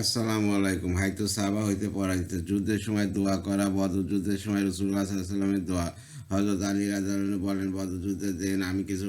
আসসালামু আলাইকুম। হাইতো সাবা হইতে পরাজিত যুদ্ধের সময় দোয়া করা বদ যুদ্ধের সময় রসুল্লাহ সাল্লামের দোয়া। হজরত আলী রাজন বলেন, বদযুদ্ধে দেন দিন আমি কিছু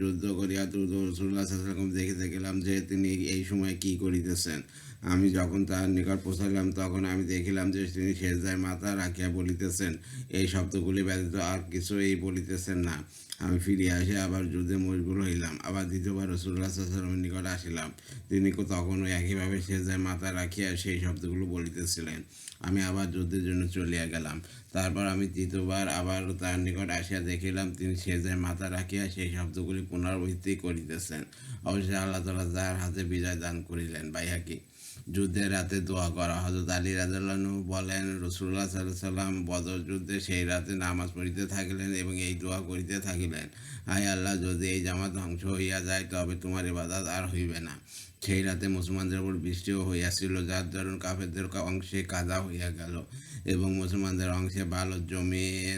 যুদ্ধ করিয়া দ্রুত রসুল্লাহ সাল্লাম দেখিতে গেলাম যে তিনি এই সময় কি করিতেছেন। আমি যখন তার নিকট পৌঁছালাম তখন আমি দেখিলাম যে তিনি সেজায় মাথা রাখিয়া বলিতেছেন, এই শব্দগুলি ব্যতীত আর কিছু এই বলিতেছেন না। আমি ফিরিয়া আসে আবার যুদ্ধে মজবুর হইলাম। আবার দ্বিতীয়বার রসুল্লাহ সাল্লামের নিকট আসিলাম। তিনি তখনও একইভাবে সেজায় মাথা রাখিয়া সেই শব্দগুলো বলিতেছিলেন। আমি আবার যুদ্ধের জন্য চলিয়া গেলাম। তারপর আমি তৃতীয়বার আবার তার নিকট আসিয়া দেখিলাম, তিনি সেজায় মাথা রাখিয়া সেই শব্দগুলি পুনরাবৃত্তি করিতেছেন। অবশ্যই আল্লাহ তালা যার হাতে বিজয় দান করিলেন। বাইহাকি যুদ্ধের রাতে দোয়া করা। হজরত আলী রাজু বলেন রসুল্লাহ সাল্লাম বদর যুদ্ধে সেই রাতে নামাজ পড়িতে থাকিলেন এবং এই দোয়া করিতে থাকিলেন। হায় আল্লাহ, যদি এই জামাত ধ্বংস হইয়া যায়, তবে তোমার ইবাদত আর হইবে না। সেই রাতে মুসলমানদের উপর বৃষ্টিও হইয়াছিল, যার দরুন কাফেরদের অংশে কাদা হইয়া গেল এবং মুসলমানদের অংশে ভালো জমে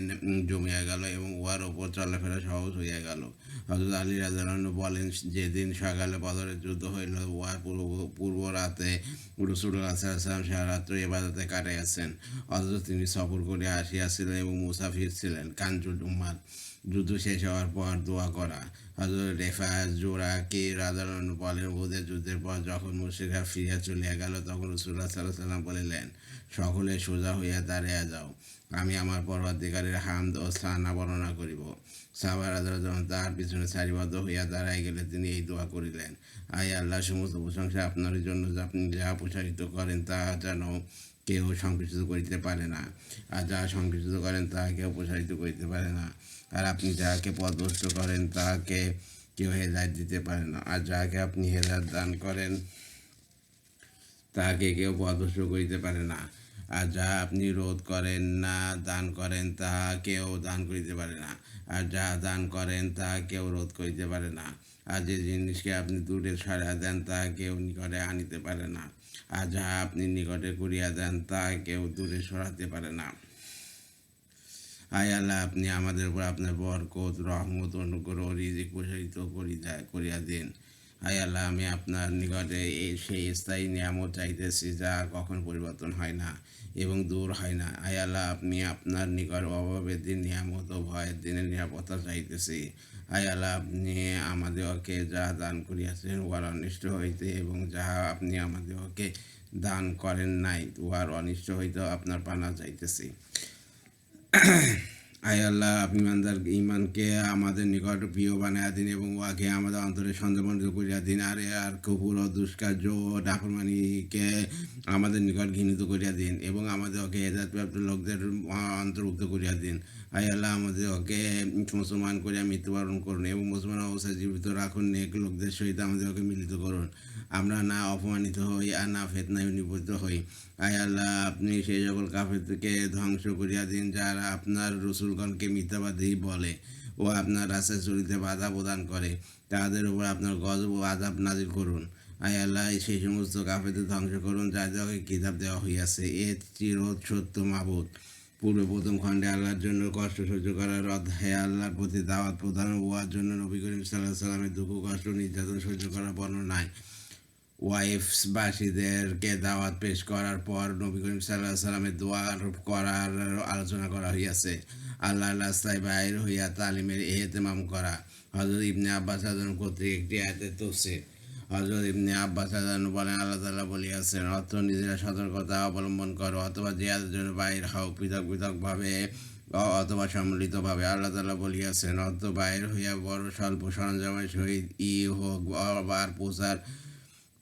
জমিয়া গেল এবং উহার ওপর চলাফেরা সহজ হইয়া গেল। হজরত আলী রাজু বলেন, যেদিন সকালে বদরের যুদ্ধ হইল, উহার পূর্ব পূর্ব রাতে রসুল্লাহ আসাম সারা রাত্র কাটাইয়াছেন। অথচ তিনি সফর করে আসিয়াছিলেন এবং মুসাফির ছিলেন কাঞ্জুল উম্মাদ। যুদ্ধ শেষ হওয়ার পর দোয়া করা। হজরত রেফা জোড়া, কে রাজারণ বলেন ওদের যুদ্ধের পর যখন মুর্শিদরা ফিরিয়া চলিয়া গেল, তখন রসুল্লাহ সাল্লাহ সাল্লাম বলিলেন, সকলে সোজা হইয়া দাঁড়িয়ে যাও। আমি আমার পরবর্তীকারের হামদ ও স্থানা বর্ণনা করিব। সাবার আদালত যখন তার পিছনে সারিবদ্ধ হইয়া দাঁড়াই গেলে, তিনি এই দোয়া করিলেন আই আল্লাহ, সমস্ত প্রশংসা আপনার জন্য আপনি যা প্রসারিত করেন, তা যেন কেউ সংকুচিত করিতে পারে না। আর যা সংকুচিত করেন তাহা কেউ প্রসারিত করিতে পারে না। আর আপনি যাহাকে পদভস্ত করেন তাহাকে কেউ হেদায়ত দিতে পারে না। আর যাহাকে আপনি হেদায়ত দান করেন তাহাকে কেউ পদভস্ত করিতে পারে না। আর যা আপনি রোধ করেন না, দান করেন, তাহা কেউ দান করিতে পারে না। আর যা দান করেন, তাহা কেউ রোধ করিতে পারে না। আর যে জিনিসকে আপনি দূরে সারা দেন, তাহা কেউ নিকটে আনিতে পারে না। আর যা আপনি নিকটে করিয়া দেন তা কেউ দূরে সরাতে পারে না। আয় আল্লাহ, আপনি আমাদের উপর আপনার বরকত, রহমত, অনুগ্রহ, রিজিক প্রসারিত করিয়া দিন। আয় আল্লাহ, আমি আপনার নিকটে এই সেই স্থায়ী নিয়ামত চাইতেছি যা কখন পরিবর্তন হয় না এবং দূর হয় না। আয় আল্লাহ, আপনি আপনার নিকট অভাবের দিন, নিয়ামত ও ভয়ের দিনের নিরাপত্তা চাইতেছি। আয় আল্লাহ, আপনি আমাদেরকে যা দান করিয়াছেন উহার অনিষ্ট হইতে এবং যাহা আপনি আমাদেরকে দান করেন নাই, উহার অনিষ্ট হইতে আপনার পানা চাইতেছি আয় আল্লাহ ইমানকে আমাদের নিকট প্রিয় বানাইয়া দিন এবং উহাকে আমাদের অন্তরে সন্দেহমণ্ডিত করিয়া দিন। আর আর কুপুর ও দুষ্কার্য ও ডাকুরমানিকে আমাদের নিকট ঘৃণিত করিয়া দিন এবং আমাদের ওকে হেদায়তপ্রাপ্ত লোকদের অন্তর্ভুক্ত করিয়া দিন। আয় আল্লাহ আমাদের ওকে মুসলমান করিয়া মৃত্যুবরণ করুন এবং মুসলমান অবস্থায় জীবিত রাখুন, নেক লোকদের সহিত আমাদের ওকে মিলিত করুন। আমরা না অপমানিত হই আর না ফেতনায় নিবদ্ধ হই। আয় আল্লাহ, আপনি সেই সকল কাফেরকে ধ্বংস করিয়া দিন, যারা আপনার রসুলগণকে মিথ্যাবাদী বলে ও আপনার রাস্তায় চলিতে বাধা প্রদান করে। তাদের উপর আপনার গজব ও আজাব নাজির করুন। আয় আল্লাহ, সেই সমস্ত কাফেরদের ধ্বংস করুন যাদেরকে কিতাব দেওয়া হইয়াছে। এ চির সত্য মাবুদ। পূর্বে প্রথম খণ্ডে আল্লাহর জন্য কষ্ট সহ্য করার অধ্যায় আল্লাহর প্রতি দাওয়াত প্রদান হওয়ার জন্য নবী করিম সাল্লাহ সাল্লামের দুঃখ, কষ্ট, নির্যাতন সহ্য করার বর্ণনায় ওয়াইফসবাসীদেরকে দাওয়াত পেশ করার পর নবী করিম সাল্লাহ সাল্লামের দোয়ার করার আলোচনা করা হইয়াছে। আল্লাহ রাস্তায় বাইর হইয়া তালিমের এহতেমাম করা। হজরত ইবনে আব্বাস কর্তৃক একটি আয়তে তফসির হজরত ইবনে আব্বাস বলেন, আল্লাহ তাল্লাহ বলিয়াছেন, অর্থ নিজেরা সতর্কতা অবলম্বন করো অথবা জিয়াদের জন্য বাইর হও পৃথক পৃথকভাবে অথবা সম্মিলিতভাবে। আল্লাহ তালা বলিয়াছেন, অর্থ বাইর হইয়া বড় স্বল্প সরঞ্জামের সহিত ই হোক আর প্রচার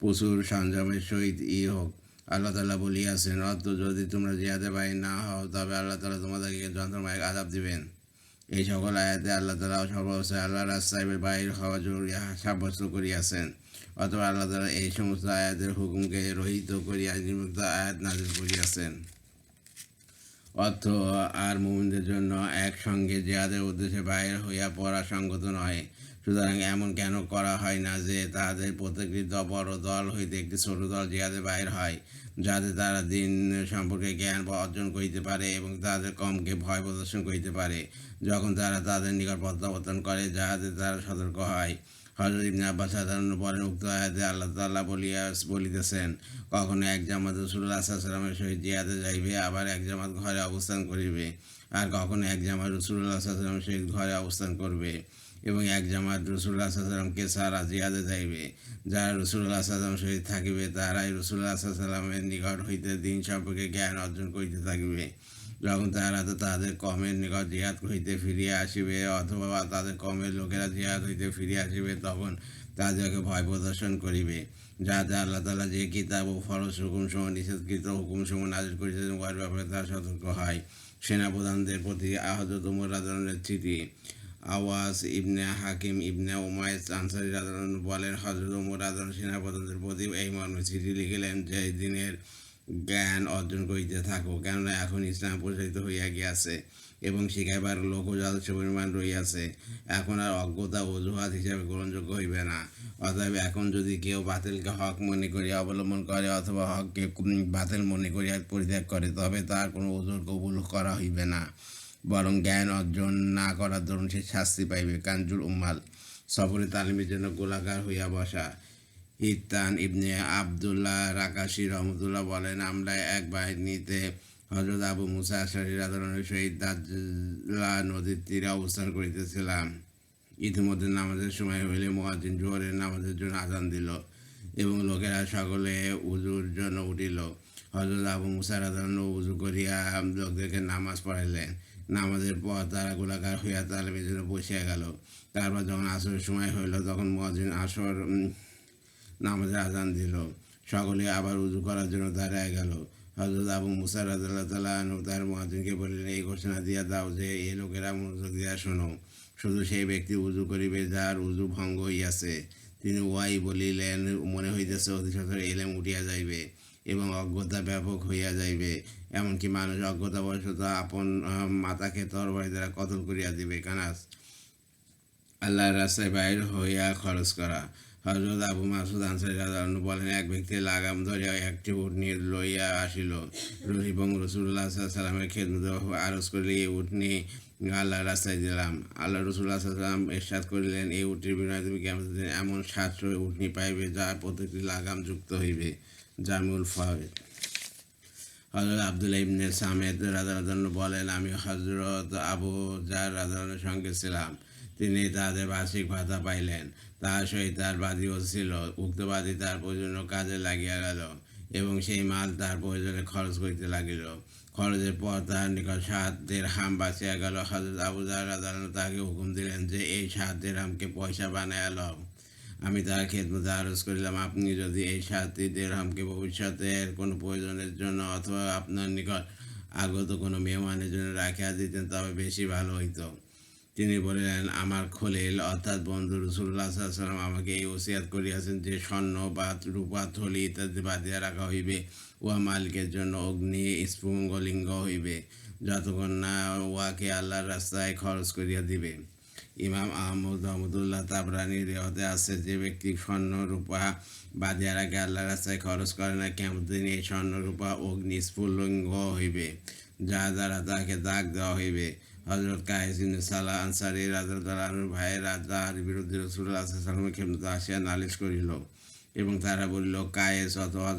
প্রচুর সরঞ্জামের সহিত ই হোক। আল্লাহ তালা বলিয়াছেন, অর্থ যদি তোমরা জিয়াদে বাইর না হও, তবে আল্লাহ তালা তোমাদেরকে যন্ত্রমায়ক আদাব দিবেন। এই সকল আয়াতে আল্লাহ তালা সর্বাবস্থায় আল্লাহ রাস্তায় বাইর হওয়া জরুরি সাব্যস্ত করিয়াছেন। অথবা আল্লাহ তালা এই সমস্ত আয়াতের হুকুমকে রহিত করিয়া নির্মুক্ত আয়াত নাজিল করিয়াছেন। অর্থ, আর মুমিনদের জন্য একসঙ্গে জিয়াদের উদ্দেশ্যে বাইর হইয়া পড়া সঙ্গত নয়। সুতরাং এমন কেন করা হয় না যে তাদের প্রত্যেকটি বড় দল হইতে একটি ছোট দল জিহাদে বাইর হয়? যাতে তারা দিন সম্পর্কে জ্ঞান অর্জন করিতে পারে এবং তাদের কমকে ভয় প্রদর্শন করিতে পারে। যখন তারা তাদের নিকট প্রত্যাবর্তন করে, যাহাতে তারা সতর্ক হয়। হজরত ইবনে আব্বাস সাধারণ বলেন, উক্ত আয়াতে আল্লাহ তাল্লাহ বলিয়া, বলিতেছেন, কখনো এক জামাত রসুল্লাহ সাল্লামের সহিত জিয়াতে যাইবে, আবার এক জামাত ঘরে অবস্থান করিবে। আর কখনো এক জামাত রসুল্লাহ সাল্লামের সহিত ঘরে অবস্থান করবে এবং এক জামাত রসুল্লাহ সাল্লামকে সারা জিয়াদে যাইবে। যারা রসুল্লাহ সাল্লাম সহিত থাকিবে, তারাই রসুল্লাহ সাল্লামের নিকট হইতে দিন সম্পর্কে জ্ঞান অর্জন করিতে থাকিবে। যখন তারা তো তাদের কমের নিকট জিহাদ হইতে ফিরিয়া আসিবে অথবা তাদের কমের লোকেরা জিহাদ হইতে ফিরিয়া আসিবে, তখন তাদেরকে ভয় প্রদর্শন করিবে। যা আল্লাহ তালা যে কিতাব ও ফরজ হুকুম সহ নিষেধকৃত হুকুম সহ নাজির করিতেছেন উহার ব্যাপারে তারা সতর্ক হয়। সেনাপ্রধানদের প্রতি আহত তোমর রাজনের চিঠি। আওয়াজ ইবনে হাকিম, ইবনে উমায়স আনসারি রাজন বলেন হজরত উমর রাজন সেনাপ্রধানদের প্রতি এই মর্মে চিঠি লিখিলেন যে দিনের জ্ঞান অর্জন করিতে থাকো। কেননা এখন ইসলাম প্রচারিত হইয়া গিয়াছে এবং শিখাইবার লোকও যথেষ্ট পরিমাণ রইয়াছে এখন আর অজ্ঞতা অজুহাত হিসাবে গ্রহণযোগ্য হইবে না। অতএব এখন যদি কেউ বাতিলকে হক মনে করিয়া অবলম্বন করে অথবা হককে বাতিল মনে করিয়া পরিত্যাগ করে, তবে তার কোনো ওজোর কবুল করা হইবে না। বরং জ্ঞান অর্জন না করার দরুন সে শাস্তি পাইবে। কাঞ্জুল উম্মাল, সফরে তালিমের জন্য গোলাকার হইয়া বসা। ইতান ইবনে আবদুল্লাহ রাকাশি রহমতুল্লাহ বলেন, আমরা এক বাহিনীতে হজরত আবু মুসা আশারি রাধারণের সহিত দাজ্লা নদীর তীরে অবস্থান করিতেছিলাম। ইতিমধ্যে নামাজের সময় হইলে মহাজিন জোহরের নামাজের জন্য আজান দিল এবং লোকেরা সকলে উজুর জন্য উঠিল। হজরত আবু মুসা রাধারণ উজু করিয়া লোকদেরকে নামাজ পড়াইলেন। নামাজের পর তারা গোলাকার হইয়া তালেমের জন্য বসিয়া গেল। তারপর যখন আসরের সময় হইল, তখন মহাজিন আসর নামাজে আজান দিল। সকলে আবার উজু করার জন্য দাঁড়ায় গেল। হজরত আবু মুসা রাজাল্লাহ তালা তার মহাজিনকে বললেন এই ঘোষণা দিয়া দাও যে এই লোকেরা মনোযোগ দিয়া শোনো। শুধু সেই ব্যক্তি উজু করিবে যার উজু ভঙ্গ হইয়াছে। তিনি ওয়াই বলিলেন মনে হইতেছে অতিশতর এলেম উঠিয়া যাইবে এবং অজ্ঞতা ব্যাপক হইয়া যাইবে। এমনকি মানুষ অজ্ঞতাবশত আপন আহ, মাতাকে তরবারি দ্বারা কতল করিয়া দিবে। কানাস আল্লাহর রাস্তায় বাইর হইয়া খরচ করা। হজরত আবু মাসুদ আনসারি রাজু বলেন, এক ব্যক্তি লাগাম ধরিয়া একটি উটনি লইয়া আসিল। এবং রসুল্লাহ সাল্লামের খেদমত আরজ করিলে এই উটনি আল্লাহ রাস্তায় দিলাম আল্লাহ রসুল্লাহ সাল্লাম এরশাদ করিলেন, এই উটনির বিনয় তুমি কেমন এমন সাতশো উটনি পাইবে, যার প্রতিটি লাগাম যুক্ত হইবে, জামিউল ফাহেদ হজরত আবদুল্লাহ ইবনে সামেদ রাজারাজন বলেন, আমি হজরত আবু জার রাজানের সঙ্গে ছিলাম। তিনি তাদের বার্ষিক ভাতা পাইলেন। তার সহিত তার বাদীও ছিল উক্ত বাদী তার প্রয়োজন কাজে লাগিয়া গেল এবং সেই মাল তার প্রয়োজনে খরচ করিতে লাগিল। খরচের পর তার নিকট সাতের হাম বাঁচিয়া গেল। হজরত আবু জার রাজান তাকে হুকুম দিলেন যে, এই সাতের হামকে পয়সা বানায় লও। আমি তার খেদমতে আরজ করিলাম। আপনি যদি এই সাতটি দেড়হামকে ভবিষ্যতের কোনো প্রয়োজনের জন্য অথবা আপনার নিকট আগত কোনো মেহমানের জন্য রাখিয়া দিতেন, তবে বেশি ভালো হইতো। তিনি বললেন আমার খলিল অর্থাৎ বন্ধু রসুল্লাহ সাল্লাম আমাকে এই ওসিয়াত করিয়াছেন যে স্বর্ণ বা রূপা, থলি ইত্যাদি বাদিয়া রাখা হইবে উহা মালিকের জন্য অগ্নি স্ফুঙ্গলিঙ্গ হইবে। যতক্ষণ না উহাকে আল্লাহর রাস্তায় খরচ করিয়া দিবে। ইমাম আহমদ রহমদুল্লাহ তাবরানি রেওয়াতে আছে, যে ব্যক্তি স্বর্ণ, রূপা বাদিয়া রাখে আল্লাহ রাস্তায় খরচ করে না, কেমন দিন এই স্বর্ণ, রূপা, অগ্নি স্ফুল্লিঙ্গ হইবে? যা দ্বারা তাকে দাগ দেওয়া হইবে। হজরত কাহিজিন সালা আনসারি রাজা তালানুর ভাইয়েরা তার বিরুদ্ধে রসুল্লাহ সাল্লামের ক্ষমতা আসিয়া নালিশ করিল এবং তারা বলিল, কায়েস অথবা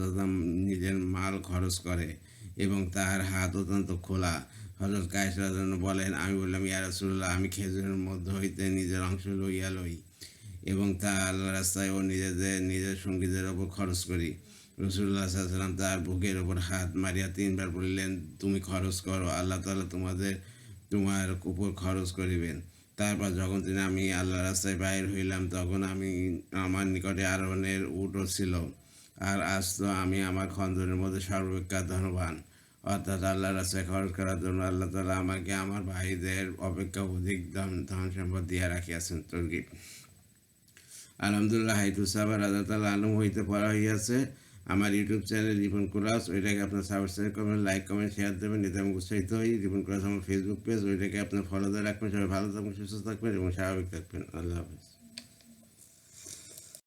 নিজের মাল খরচ করে এবং তাহার হাত অত্যন্ত খোলা। হজরত কায়েস রাজন বলেন, আমি বললাম, ইয়া রাসূলুল্লাহ, আমি খেজুরের মধ্য হইতে নিজের অংশ লইয়া লই এবং তা আল্লাহ রাস্তায় ও নিজেদের, নিজের সঙ্গীদের ওপর খরচ করি। রসুল্লাহ সাল্লাম তার বুকের ওপর হাত মারিয়া তিনবার বললেন, তুমি খরচ করো, আল্লাহ তালা তোমাদের তোমার উপর খরচ করিবেন। তারপর যখন তিনি আমি আল্লাহ রাস্তায় বাইর হইলাম, তখন আমি আমার নিকটে আরোহণের উটও ছিল। আর আজ তো আমি আমার খন্দনের মধ্যে সর্বাপেক্ষা ধনবান। অর্থাৎ আল্লাহ রাস্তায় খরচ করার জন্য আল্লাহ তালা আমাকে আমার ভাইদের অপেক্ষা অধিক ধন ধন সম্পদ দিয়া রাখিয়াছেন তর্গিব আলহামদুলিল্লাহ হাইতুসাবা রাজা তালা আলম হইতে পড়া হইয়াছে। আমার ইউটিউব চ্যানেল রিপন ক্লাস ওইটাকে আপনার সাবস্ক্রাইব করবেন লাইক কমেন্ট শেয়ার দেবেন, এতে আমি উৎসাহিত হই। রিপন কুলাস আমার ফেসবুক পেজ ওইটাকে আপনার ফলো দিয়ে রাখবেন। সবাই ভালো থাকবেন, সুস্থ থাকবেন এবং স্বাভাবিক থাকবেন। আল্লাহ হাফিজ।